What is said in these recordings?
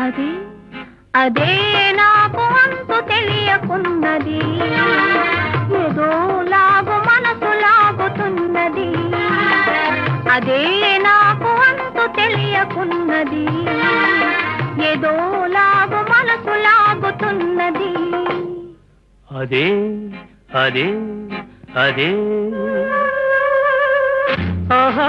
అదే? అది అదే నాకు అంతు తెలియకున్నది. ఏదో లాగు మనసు లాగుతున్నది. అదే నాకు అంతు తెలియకున్నది. ఏదో లాగు మనసు లాగుతున్నది. అదే అదే అదే. ఆహా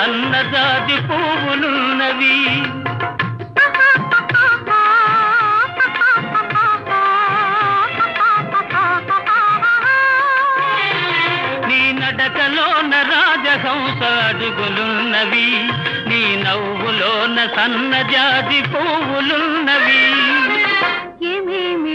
నవ్వులోన సన్నజాజి పువ్వులున్నవి. నీ నడకలోన రాజహంస అడుగులున్నవి నీ నవ్వులోన సన్నజాజి పువ్వులున్నవి. ఏమేమి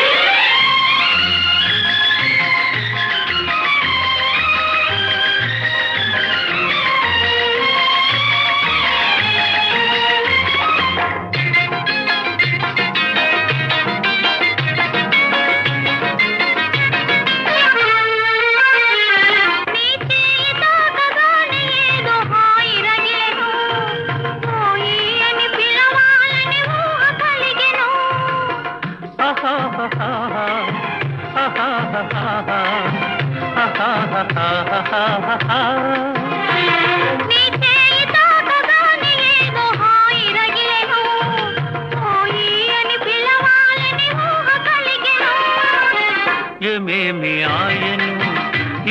ఏమేమి ఆయను?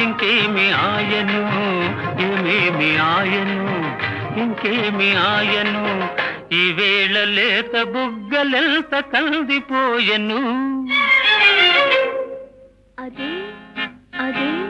ఇంకేమి ఆయను? ఏమేమి ఆయను? ఇంకేమి ఆయను? ఈ వేళ లేత బుగ్గలెంత కందిపోయెను అదే అదే.